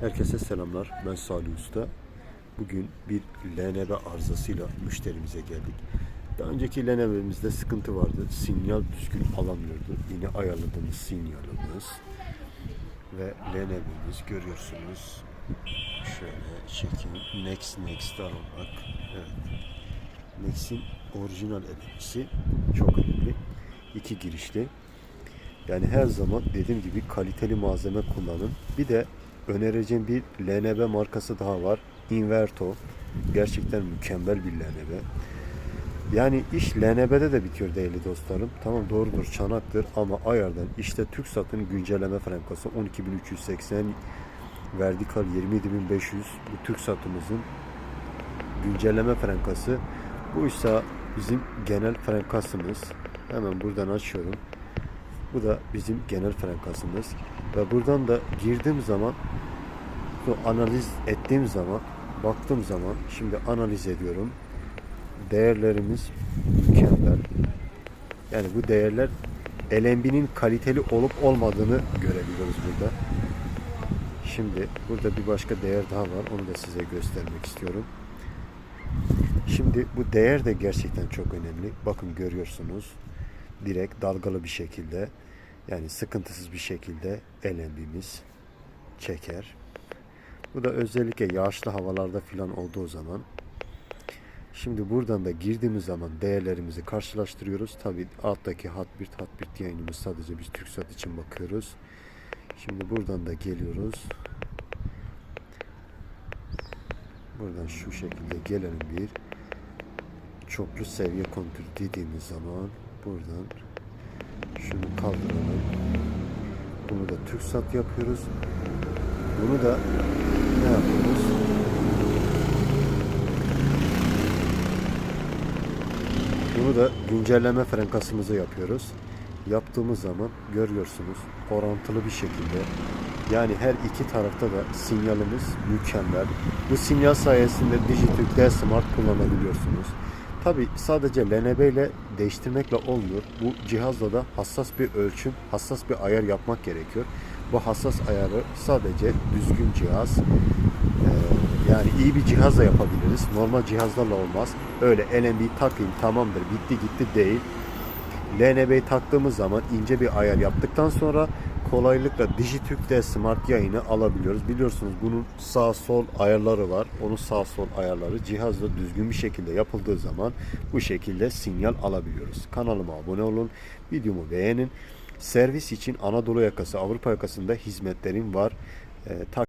Herkese selamlar. Ben Salih Usta. Bugün bir LNB arızasıyla müşterimize geldik. Daha önceki LNB'mizde sıkıntı vardı. Sinyal düzgün alamıyordu. Yine ayarladığımız sinyalimiz ve LNB'miz görüyorsunuz. Şöyle çekin. Next Next aramak. Evet. Next'in orijinal elemesi çok önemli. İki girişli. Yani her zaman dediğim gibi kaliteli malzeme kullanın. Bir de önereceğim bir LNB markası daha var. Inverto. Gerçekten mükemmel bir LNB. Yani iş LNB'de de bitiyor değerli dostlarım. Tamam doğrudur çanaktır ama ayardan işte TürkSat'ın güncelleme frankası 12380 Vertikal 27500 bu TürkSat'ımızın güncelleme frankası. Bu ise bizim genel frankasımız. Hemen buradan açıyorum. Bu da bizim genel frankasımız. Ve buradan da girdiğim zaman analiz ettiğim zaman baktığım zaman şimdi analiz ediyorum. Değerlerimiz mükemmel. Yani bu değerler LNB'nin kaliteli olup olmadığını görebiliyoruz burada. Şimdi burada bir başka değer daha var. Onu da size göstermek istiyorum. Şimdi bu değer de gerçekten çok önemli. Bakın görüyorsunuz. Direkt dalgalı bir şekilde yani sıkıntısız bir şekilde LNB'miz çeker. Bu da özellikle yağışlı havalarda filan olduğu zaman Şimdi buradan da girdiğimiz zaman değerlerimizi karşılaştırıyoruz. Tabi alttaki hat bir hat bir yayınımız sadece biz TürkSat için bakıyoruz. Şimdi buradan da geliyoruz. Buradan şu şekilde gelelim bir çoklu seviye kontür dediğimiz zaman buradan şunu kaldıralım. Bunu da TürkSat yapıyoruz. Bunu da ne yapıyoruz? Bunu da güncelleme frankasımızı yapıyoruz. Yaptığımız zaman görüyorsunuz orantılı bir şekilde yani her iki tarafta da sinyalimiz mükemmel. Bu sinyal sayesinde Digitürk D Smart kullanabiliyorsunuz. Tabi sadece LNB ile değiştirmekle olmuyor. Bu cihazla da hassas bir ölçüm, hassas bir ayar yapmak gerekiyor. Bu hassas ayarı sadece düzgün cihaz, yani iyi bir cihazla yapabiliriz. Normal cihazlarla olmaz. Öyle LNB takayım tamamdır bitti gitti değil. LNB'yi taktığımız zaman ince bir ayar yaptıktan sonra kolaylıkla Digitürk'te smart yayını alabiliyoruz. Biliyorsunuz bunun sağ sol ayarları var. Onun sağ sol ayarları cihazla düzgün bir şekilde yapıldığı zaman bu şekilde sinyal alabiliyoruz. Kanalıma abone olun, videomu beğenin. Servis için Anadolu yakası, Avrupa yakasında hizmetlerim var. Ee,